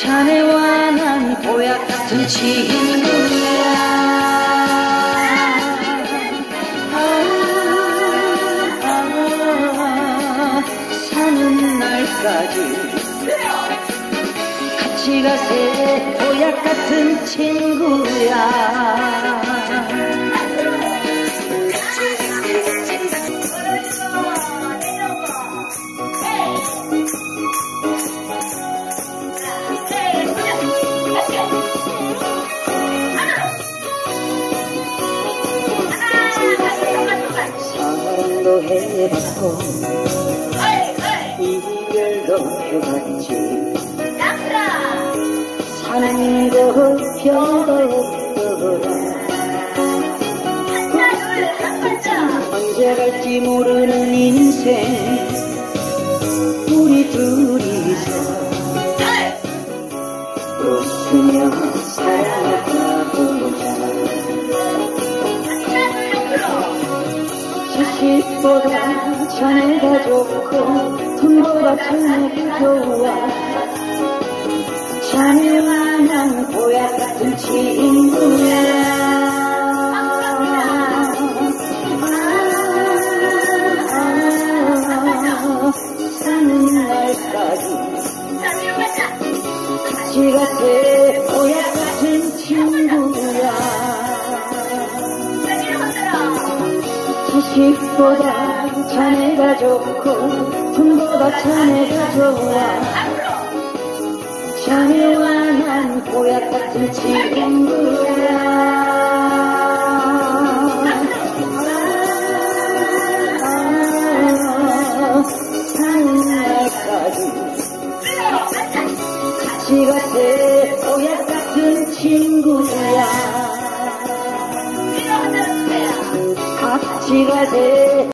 자네와 난 보약 같은 친구야. 날까지 같이 가세. 보약 같은 사랑도 해봤고 이별도 해봤지? 사는 거 별도 없더라 언제 갈지 모르는 인생 자식보다 자네가 좋고 돈보다 자네가 좋아 자네와 난 보약 같은 친구야 아, 사는 날까지 같이 가세 보약 같은 친구 자식보다. 자네가 좋고 돈보다 자네가 좋아. 자네와 난 보약 같은 친구야. 같이 가세 보약 같은 친구야 같이 가세